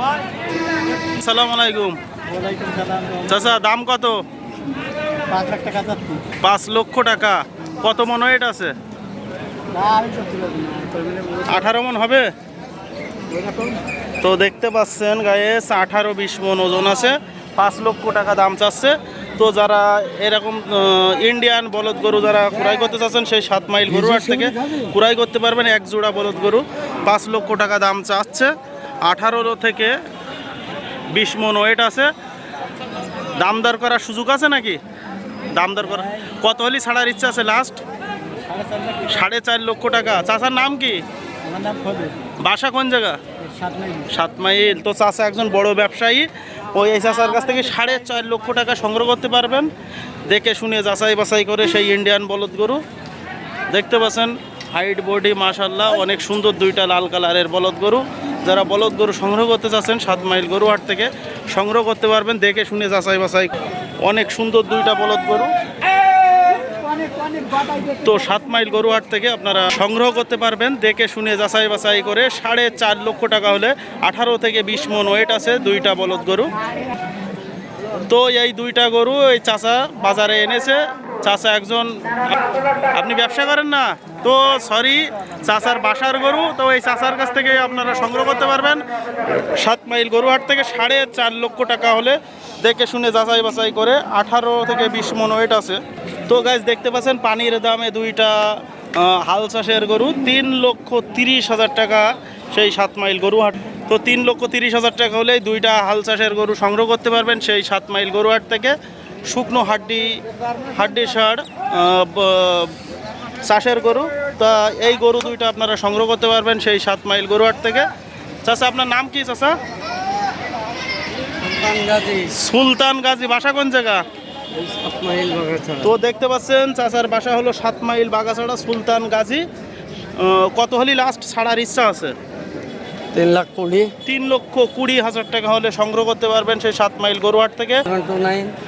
আসসালামু আলাইকুম। সালাম চাচা, দাম কত? পাঁচ লক্ষ টাকা। কত মন ওয়েট আছে? আঠারো মন হবে? তো দেখতে পাচ্ছেন গায়ে আঠারো বিশ মন ওজন আছে। পাঁচ লক্ষ টাকা দাম চাচ্ছে। তো যারা এরকম ইন্ডিয়ান বলদ গরু যারা ক্রয় করতে চাচ্ছেন, সেই সাত মাইল গরু হাট থেকে ক্রয় করতে পারবেন। এক জোড়া বলদ গরু পাঁচ লক্ষ টাকা দাম চাচ্ছে। আঠারো থেকে বিশ মন ওয়েট আছে। দাম দর করার সুযোগ আছে নাকি? দাম দর করা কত হলি ছাড়ার ইচ্ছা আছে লাস্ট সাড়ে চার লক্ষ টাকা। চাচার নাম কি? বাসা কোন জায়গা? সাত মাইল। তো চাচা একজন বড় ব্যবসায়ী। ওই এই চাচার কাছ থেকে সাড়ে চার লক্ষ টাকা সংগ্রহ করতে পারবেন। দেখে শুনে যাচাই বাছাই করে সেই ইন্ডিয়ান বলদ গরু। দেখতে পাচ্ছেন হাইট বডি মাশাল্লাহ অনেক সুন্দর দুইটা লাল কালারের বলদ গরু। যারা বলদ গরু সংগ্রহ করতে চাচ্ছেন সাত মাইল গরু হাট থেকে সংগ্রহ করতে পারবেন। দেখে শুনে যাচাই বাছাই, অনেক সুন্দর দুইটা বলদ গরু। তো সাত মাইল গরুহাট থেকে আপনারা সংগ্রহ করতে পারবেন। দেখে শুনে যাচাই বাছাই করে সাড়ে চার লক্ষ টাকা হলে আঠারো থেকে বিশ মন ওয়েট আছে দুইটা বলদ গরু। তো এই দুইটা গরু এই চাচা বাজারে এনেছে। চাচা একজন, আপনি ব্যবসা করেন না? তো সরি চাচার বাসার গরু, তো এই চাচার কাছ থেকে আপনারা সংগ্রহ করতে পারবেন। সাত মাইল গরুহাট থেকে সাড়ে চার লক্ষ টাকা হলে দেখে শুনে যাচাই বাছাই করে আঠারো থেকে বিশ মন ওয়েট আছে। তো গাছ দেখতে পাচ্ছেন পানির দামে দুইটা হাল চাষের গরু, তিন লক্ষ তিরিশ হাজার টাকা সেই সাত মাইল গরুহাট। তো তিন লক্ষ তিরিশ হাজার টাকা হলেই দুইটা হাল চাষের গরু সংগ্রহ করতে পারবেন সেই সাত মাইল গরুহাট থেকে। শুকনো হাড্ডি হাড্ডি সার চাষের গরু। তা এই গরু দুইটা আপনারা সংগ্রহ করতে পারবেন সেই সাত মাইল গরুহাট থেকে। চাচা আপনার নাম কি চাচা? সুলতান গাজী। বাসা কোন জায়গা? তো দেখতে পাচ্ছেন চাচার বাসা হলো সাত মাইল বাগাছাড়া সুলতান গাজী। কত হলি লাস্ট ছাড়ার ইচ্ছা আছে? তিন লাখ কুড়ি। তিন লক্ষ কুড়ি হাজার টাকা হলে সংগ্রহ করতে পারবেন সেই সাত মাইল গরুহাট থেকে।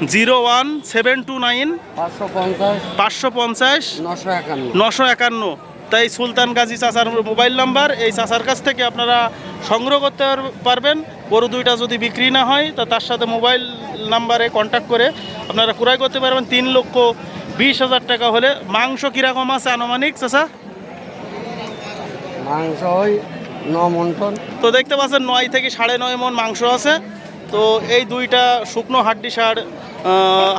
Zero one seven two nine. পাঁচশো পঞ্চাশ। পাঁচশো পঞ্চাশ। নশো একান্ন। নশো একান্ন। তাই সুলতান গাজী চাচার মোবাইল নাম্বার এই চাচার কাছ থেকে আপনারা সংগ্রহ করতে পার- পারবেন। গরু দুইটা যদি বিক্রি না হয় তা তার সাথে মোবাইল নাম্বারে কন্ট্যাক্ট করে আপনারা ক্রয় করতে পারবেন। তিন লক্ষ বিশ হাজার টাকা হলে। মাংস কীরকম আছে আনুমানিক চাচা? মাংস ওই ন মন্টন তো দেখতে পাচ্ছেন নয় থেকে সাড়ে নয় মন মাংস আছে। তো এই দুইটা শুকনো হাড্ডি সার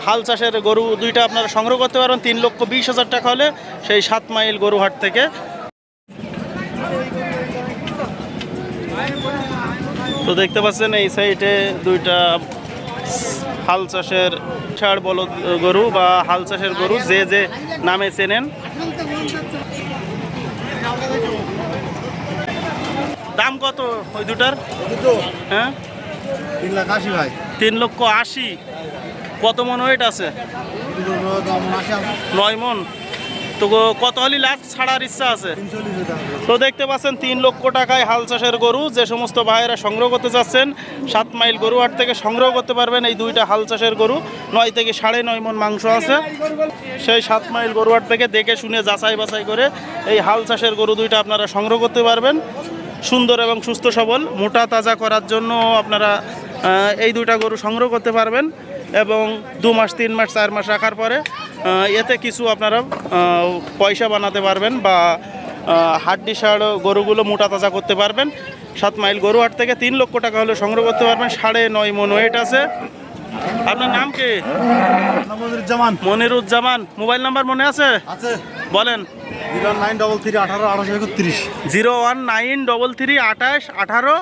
হাল চাষের গরু দুইটা আপনারা সংগ্রহ করতে পারবেন তিন লক্ষ বিশ হাজার টাকা হলে সেই সাত মাইল গরু হাট থেকে। তো দেখতে পাচ্ছেন এই সাইডে দুইটা হাল চাষের ছাড় বলদ গরু বা হাল চাষের গরু যে যে নামে চেনেন। দাম কত ওই দুটার? হ্যাঁ? তিন লাখ আশি ভাই। তিন লক্ষ আশি। কত মন ওয়েট আছে? নয় মন। তো কত হলি লাস্ট ছাড়ার ইচ্ছা আছে? তো দেখতে পাচ্ছেন তিন লক্ষ টাকায় হাল চাষের গরু। যে সমস্ত ভাইয়েরা সংগ্রহ করতে চাচ্ছেন সাত মাইল গরু হাট থেকে সংগ্রহ করতে পারবেন এই দুইটা হাল চাষের গরু। নয় থেকে সাড়ে নয় মন মাংস আছে। সেই সাত মাইল গরু হাট থেকে দেখে শুনে যাচাই বাছাই করে এই হাল চাষের গরু দুইটা আপনারা সংগ্রহ করতে পারবেন। সুন্দর এবং সুস্থ সবল, মোটা তাজা করার জন্য আপনারা এই দুইটা গরু সংগ্রহ করতে পারবেন এবং দু মাস, তিন মাস, চার মাস রাখার পরে এতে কিছু আপনারা পয়সা বানাতে পারবেন বা হাড্ডি সার গরুগুলো মোটা তাজা করতে পারবেন। সাত মাইল গরু হাট থেকে তিন লক্ষ টাকা হলে সংগ্রহ করতে পারবেন। সাড়ে নয় মন ওয়েট আছে। আপনার নাম কি? জামান মনিরুজ্জামান। মোবাইল নাম্বার মনে আছে? আছে। বলেন। জিরো নাইন ডবল থ্রি আঠারো আঠাশো একত্রিশ। Zero one nine double three আঠাশ আঠারো।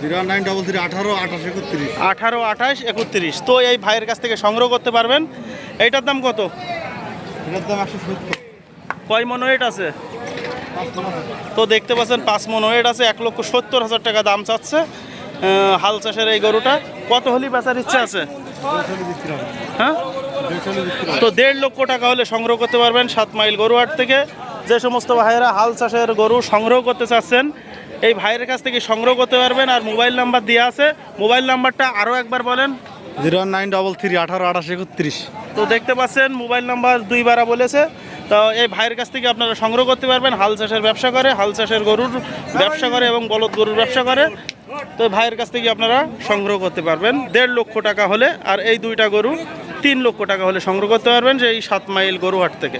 জিরো নাইন ডবল থ্রি আঠারো আঠাশো একত্রিশ। আঠারো আঠাশ একত্রিশ। তো এই ভাইয়ের কাছ থেকে সংগ্রহ করতে পারবেন। এইটার দাম কত? এটার দাম একশো সত্তর। কয় মন ওয়েট আছে তো দেখতে পাচ্ছেন পাঁচ মন ওয়েট আছে এক লক্ষ সত্তর হাজার টাকা দাম চাচ্ছে। হাল চাষের এই গরুটা কত হলি বেচার ইচ্ছা আছে? হ্যাঁ? তো দেড় লক্ষ টাকা হলে সংগ্রহ করতে পারবেন সাত মাইল গরু হাট থেকে। যে সমস্ত ভাইয়েরা হাল চাষের গরু সংগ্রহ করতে চাচ্ছেন এই ভাইয়ের কাছ থেকে সংগ্রহ করতে পারবেন আর মোবাইল নাম্বার দেওয়া আছে। মোবাইল নাম্বারটা আরও একবার বলেন। জিরো নাইন ডবল থ্রি আঠারো আঠাশো একত্রিশ। তো দেখতে পাচ্ছেন মোবাইল নাম্বার দুইবারা বলেছে। তো এই ভাইয়ের কাছ থেকে আপনারা সংগ্রহ করতে পারবেন, হাল চাষের ব্যবসা করে, হাল চাষের গরুর ব্যবসা করে এবং বলদ গরুর ব্যবসা করে। তো ভাইয়ের কাছ থেকে আপনারা সংগ্রহ করতে পারবেন। দেড় লক্ষ টাকা হলে, আর এই দুইটা গরু তিন লক্ষ টাকা হলে সংগ্রহ করতে পারবেন যে এই সাত মাইল গরু গরুহাট থেকে।